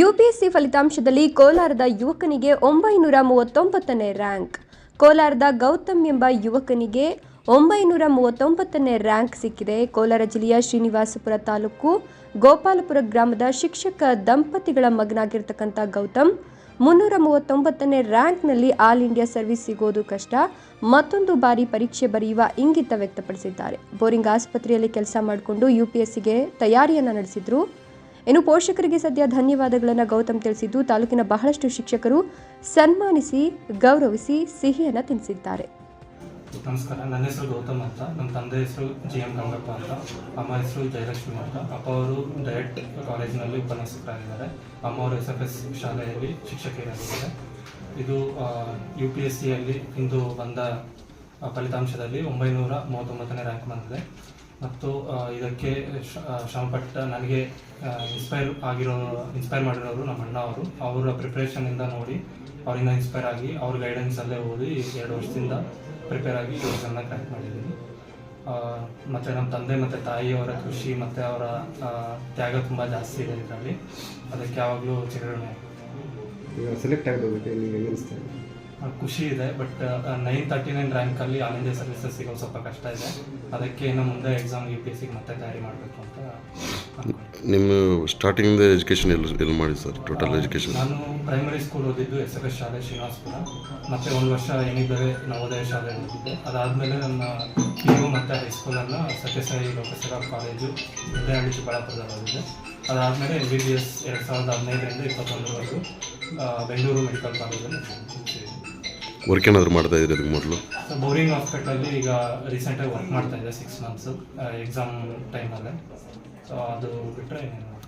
UPSC ಫಲಿತಾಂಶದಲ್ಲಿ ಕೋಲಾರದ ಯುವಕನಿಗೆ ಒಂಬೈನೂರ ಮೂವತ್ತೊಂಬತ್ತನೇ ರ್ಯಾಂಕ್. ಕೋಲಾರದ ಗೌತಮ್ ಎಂಬ ಯುವಕನಿಗೆ ಒಂಬೈನೂರ ಮೂವತ್ತೊಂಬತ್ತನೇ ರ್ಯಾಂಕ್ ಸಿಕ್ಕಿದೆ. ಕೋಲಾರ ಜಿಲ್ಲೆಯ ಶ್ರೀನಿವಾಸಪುರ ತಾಲೂಕು ಗೋಪಾಲಪುರ ಗ್ರಾಮದ ಶಿಕ್ಷಕ ದಂಪತಿಗಳ ಮಗನಾಗಿರ್ತಕ್ಕಂಥ ಗೌತಮ್ ಮುನ್ನೂರ ಮೂವತ್ತೊಂಬತ್ತನೇ ರ್ಯಾಂಕ್ನಲ್ಲಿ ಆಲ್ ಇಂಡಿಯಾ ಸರ್ವಿಸ್ ಸಿಗೋದು ಕಷ್ಟ. ಮತ್ತೊಂದು ಬಾರಿ ಪರೀಕ್ಷೆ ಬರೆಯುವ ಇಂಗಿತ ವ್ಯಕ್ತಪಡಿಸಿದ್ದಾರೆ. ಬೋರಿಂಗ್ ಆಸ್ಪತ್ರೆಯಲ್ಲಿ ಕೆಲಸ ಮಾಡಿಕೊಂಡು ಯುಪಿಎಸ್ಸಿಗೆ ತಯಾರಿಯನ್ನು ನಡೆಸಿದ್ರು. ಇನ್ನು ಪೋಷಕರಿಗೆ ಸದ್ಯ ಧನ್ಯವಾದಗಳನ್ನು ಗೌತಮ್ ತಿಳಿಸಿದ್ದು, ತಾಲೂಕಿನ ಬಹಳಷ್ಟು ಶಿಕ್ಷಕರು ಸನ್ಮಾನಿಸಿ, ಗೌರವಿಸಿ ಸಿಹಿಯನ್ನು ತಿನ್ನಿಸಿದ್ದಾರೆ. ನಮಸ್ಕಾರ, ನನ್ನ ಹೆಸರು ಗೌತಮ್ ಅಂತ, ನಮ್ಮ ತಂದೆ ಹೆಸರು ಜಿ ಎಂ ಗಂಗಪ್ಪ ಅಂತ, ಅಮ್ಮ ಹೆಸರು ಜಯಲಕ್ಷ್ಮಿ ಅಂತ, ಅಪ್ಪ ಅವರು ಡೈರೆಕ್ಟ್ ಕಾಲೇಜಿನಲ್ಲಿ ಉಪನ್ಯಾಸಕರಾಗಿದ್ದಾರೆ, ಅಮ್ಮ ಅವರು ಎಸ್ ಎಫ್ ಎಸ್ ಶಾಲೆಯಲ್ಲಿ ಶಿಕ್ಷಕಿಯರಾಗಿದ್ದಾರೆ ಇದು ಯು ಪಿ ಎಸ್ ಸಿಯಲ್ಲಿ ಇಂದು ಬಂದ ಫಲಿತಾಂಶದಲ್ಲಿ ಒಂಬೈನೂರ ಮೂವತ್ತೊಂಬತ್ತನೇ ರ್ಯಾಂಕ್ ಬಂದಿದೆ. ಮತ್ತು ಇದಕ್ಕೆ ಶ್ರಮಪಟ್ಟ ನನಗೆ ಇನ್ಸ್ಪೈರ್ ಆಗಿರೋ ಇನ್ಸ್ಪೈರ್ ಮಾಡಿರೋರು ನಮ್ಮ ಅಣ್ಣ ಅವರು. ಅವರ ಪ್ರಿಪ್ರೇಷನಿಂದ ನೋಡಿ, ಅವರಿಂದ ಇನ್ಸ್ಪೈರ್ ಆಗಿ, ಅವ್ರ ಗೈಡೆನ್ಸಲ್ಲೇ ಓದಿ ಎರಡು ವರ್ಷದಿಂದ ಪ್ರಿಪೇರ್ ಆಗಿ ಎಕ್ಸಾಮ್ನ ಕ್ರ್ಯಾಕ್ ಮಾಡಿದ್ದೀನಿ. ಮತ್ತು ನಮ್ಮ ತಂದೆ ಮತ್ತು ತಾಯಿಯವರ ಖುಷಿ ಮತ್ತು ಅವರ ತ್ಯಾಗ ತುಂಬ ಜಾಸ್ತಿ ಇದೆ ಇದರಲ್ಲಿ. ಅದಕ್ಕೆ ಯಾವಾಗಲೂ ಚಿರಣೆ ಸೆಲೆಕ್ಟ್ ಆಗೋದಕ್ಕೆ ನಿಮಗೆ ಅನಿಸ್ತಾ ಇದೆ ಖುಷಿ ಇದೆ ಬಟ್ ನೈನ್ ತರ್ಟಿ ನೈನ್ ರ್ಯಾಂಕಲ್ಲಿ ಆಲ್ ಇಂಡಿಯಾ ಸರ್ವಿಸಸ್ ಸಿಗೋದು ಸ್ವಲ್ಪ ಕಷ್ಟ ಇದೆ. ಅದಕ್ಕೆ ಇನ್ನು ಮುಂದೆ ಎಕ್ಸಾಮ್ ಯು ಪಿ ಎಸ್ ಸಿಗೆ ಮತ್ತೆ ತಯಾರಿ ಮಾಡಬೇಕು ಅಂತ ನಿಮ್ಮ ಸ್ಟಾರ್ಟಿಂಗ್ ಎಜುಕೇಶನ್ ಎಲ್ಲಿ ಎಲ್ಲಿ ಮಾಡಿ ಸರ್? ಟೋಟಲ್ ಎಜುಕೇಶನ್ ನಾನು ಪ್ರೈಮರಿ ಸ್ಕೂಲ್ ಓದಿದ್ದು ಎಸ್ ಎಫ್ ಎಸ್ ಶಾಲೆ ಶ್ರೀನಿವಾಸಪುರ ಮತ್ತೆ ಒಂದು ವರ್ಷ ಏನಿದ್ದಾರೆ ನವೋದಯ ಶಾಲೆ ಓದಿದ್ದೆ. ಅದಾದಮೇಲೆ ನನ್ನ ಪಿ ಯು ಮತ್ತು ಹೈಸ್ಕೂಲನ್ನು ಸತ್ಯಸಾಯಿ ಲೋಕಸೇವಾ ಕಾಲೇಜು ಹಳ್ಳಿ ಚಿಕ್ಕಬಳ್ಳಾಪುರದಲ್ಲಿ ಓದಿದ್ದೆ ಅದಾದಮೇಲೆ ಎಂ ಬಿ ಬಿ ಎಸ್ ಎರಡು ಸಾವಿರದ ಹದಿನೈದರಿಂದ ಇಪ್ಪತ್ತೊಂದರವರೆಗೂ ಬೆಂಗಳೂರು ಮೆಡಿಕಲ್ ಕಾಲೇಜಲ್ಲಿ ವರ್ಕ್ ಏನಾದರೂ ಮಾಡ್ತಾ ಇದ್ದೀರಿ ಅದಕ್ಕೆ ಮೊದಲು? ಸೊ ಬೋರಿಂಗ್ ಹಾಸ್ಪಿಟಲಲ್ಲಿ ಈಗ ರೀಸೆಂಟಾಗಿ ವರ್ಕ್ ಮಾಡ್ತಾ ಇದ್ದೆ ಸಿಕ್ಸ್ ಮಂತ್ಸು ಎಕ್ಸಾಮ್ ಟೈಮಲ್ಲೇ ಸೊ ಅದು ಬಿಟ್ಟರೆ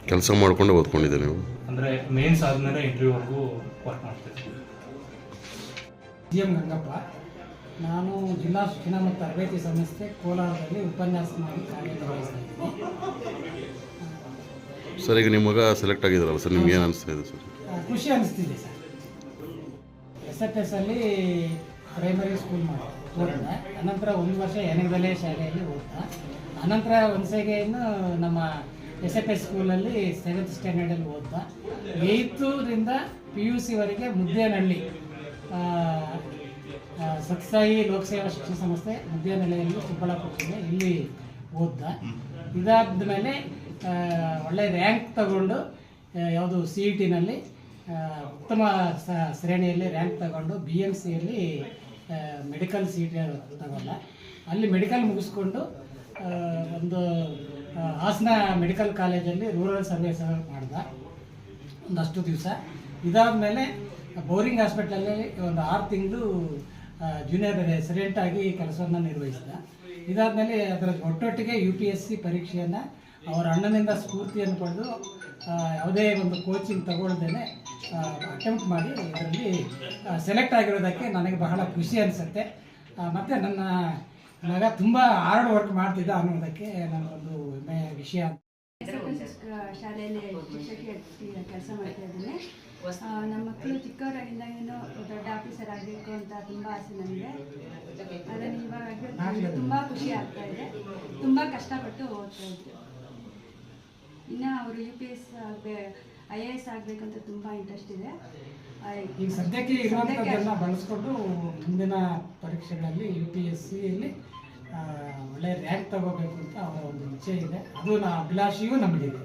ಕೆಲಸ ಮಾಡಿಕೊಂಡು ಓದ್ಕೊಂಡಿದ್ದೆ ನೀವು? ಅಂದರೆ ಮೇನ್ಸ್ ಆದಮೇಲೆ ಇಂಟರ್ವ್ಯೂವರೆಗೂ ವರ್ಕ್ ಮಾಡ್ತಿದ್ದೆ ಜಿ ಎಂ ಗಂಗಪ್ಪ ನಾನು ಜಿಲ್ಲಾ ಶಿಕ್ಷಣ ಮತ್ತು ತರಬೇತಿ ಸಂಸ್ಥೆ ಕೋಲಾರದಲ್ಲಿ ಉಪನ್ಯಾಸ ಕಾರ್ಯನಿರ್ವಹಿಸ್ತಾ ಸರ್ ಈಗ ನಿಮ್ಮ ಮಗ ಸೆಲೆಕ್ಟ್ ಆಗಿದ್ದಾರಲ್ಲ ಸರ್ ನಿಮ್ಗೆ ಏನು ಅನಿಸ್ತಾ ಇದೆ ಸರ್? ಖುಷಿ ಅನಿಸ್ತಿದೆ ಸರ್. ಎಸ್ ಅಲ್ಲಿ ಪ್ರೈಮರಿ ಸ್ಕೂಲ್ ಮಾಡಿ. ಓದಿದ. ಅನಂತರ ಒಂದು ವರ್ಷ ಎನಗದಲೆ ಶಾಲೆಯಲ್ಲಿ ಓದ್ತಾ ಅನಂತರ ಒನ್ಸೆಗೆಯನ್ನು ನಮ್ಮ ಎಸ್ ಎಫ್ ಎಸ್ ಸ್ಕೂಲಲ್ಲಿ ಸೆವೆಂತ್ ಸ್ಟ್ಯಾಂಡರ್ಡಲ್ಲಿ ಓದಿದೆ. ಏಯ್ತರಿಂದ ಪಿ ಯು ಸಿವರೆಗೆ ಮುದ್ದೇನಹಳ್ಳಿ ಸತ್ಸಾಯಿ ಲೋಕಸೇವಾ ಶಿಕ್ಷಣ ಸಂಸ್ಥೆ ಮುದ್ದೇನಹಳ್ಳಿಯಲ್ಲಿ ಚಿಕ್ಕಬಳ್ಳಾಪುರ ಜಿಲ್ಲೆ ಇಲ್ಲಿ ಓದ್ದ. ಇದಾದ ಮೇಲೆ ಒಳ್ಳೆ ರ್ಯಾಂಕ್ ತಗೊಂಡು ಯಾವುದು ಸಿ ಇ ಟಿನಲ್ಲಿ ಉತ್ತಮ ಶ್ರೇಣಿಯಲ್ಲಿ ರ್ಯಾಂಕ್ ತಗೊಂಡು ಬಿ ಎಂ ಸಿಯಲ್ಲಿ ಮೆಡಿಕಲ್ ಸೀಟ್ ತಗೊಂಡ. ಅಲ್ಲಿ ಮೆಡಿಕಲ್ ಮುಗಿಸ್ಕೊಂಡು ಒಂದು ಹಾಸನ ಮೆಡಿಕಲ್ ಕಾಲೇಜಲ್ಲಿ ರೂರಲ್ ಸರ್ವಿಸ್ ಮಾಡ್ದೆ. ಒಂದಷ್ಟು ದಿವಸ. ಇದಾದಮೇಲೆ ಬೋರಿಂಗ್ ಹಾಸ್ಪಿಟ್ಲಲ್ಲಿ ಒಂದು ಆರು ತಿಂಗಳು ಜೂನಿಯರ್ ರೆಸಿಡೆಂಟ್ ಆಗಿ ಕೆಲಸವನ್ನು ನಿರ್ವಹಿಸಿದ. ಇದಾದಮೇಲೆ ಅದರ ಒಟ್ಟೊಟ್ಟಿಗೆ ಯು ಪಿ ಎಸ್ ಸಿ ಪರೀಕ್ಷೆಯನ್ನು ಅವರ ಅಣ್ಣನಿಂದ ಸ್ಫೂರ್ತಿಯನ್ನು ಪಡೆದು ಯಾವುದೇ ಒಂದು ಕೋಚಿಂಗ್ ತಗೊಳ್ದೇನೆ ಅಟೆಂಪ್ಟ್ ಮಾಡಿ ಇದರಲ್ಲಿ ಸೆಲೆಕ್ಟ್ ಆಗಿರೋದಕ್ಕೆ ನನಗೆ ಬಹಳ ಖುಷಿ ಅನಿಸುತ್ತೆ. ಮತ್ತು ನನ್ನ ಮಗ ತುಂಬ ಹಾರ್ಡ್ ವರ್ಕ್ ಮಾಡ್ತಿದ್ದ ಅನ್ನೋದಕ್ಕೆ ನನಗೊಂದು ಹೆಮ್ಮೆಯ ವಿಷಯ ಶಾಲೆಯಲ್ಲಿ ಶಿಕ್ಷಕಿ ಕೆಲಸ ಮಾಡ್ತಾ ಇದ್ದೀನಿ. ನಮ್ಮ ಮಕ್ಕಳು ಏನೋ ದೊಡ್ಡ ಆಫೀಸರ್ ಆಗಬೇಕು ಅಂತ ತುಂಬ ಆಸೆ ನನಗೆ. ಅದನ್ನು ಇವಾಗ ತುಂಬ ಖುಷಿ ಆಗ್ತಾ ಇದೆ. ತುಂಬ ಕಷ್ಟಪಟ್ಟು ಓದ್ತಾ ಇದ್ರು ಇನ್ನು ಅವರು U P S I A S ಆಗಬೇಕಂತ ತುಂಬ ಇಂಟ್ರೆಸ್ಟ್ ಇದೆ. ಈಗ ಸದ್ಯಕ್ಕೆ ಇರುವಂಥದ್ದೆಲ್ಲ ಬಳಸ್ಕೊಂಡು ಮುಂದಿನ ಪರೀಕ್ಷೆಗಳಲ್ಲಿ ಯು ಪಿ ಎಸ್ ಸಿಯಲ್ಲಿ ಒಳ್ಳೆ ರ್ಯಾಂಕ್ ತಗೋಬೇಕು ಅಂತ ಅವರ ಒಂದು ಇಚ್ಛೆ ಇದೆ. ಅದು ನಾ ಅಭಿಲಾಷೆಯೂ ನಮಗಿದೆ.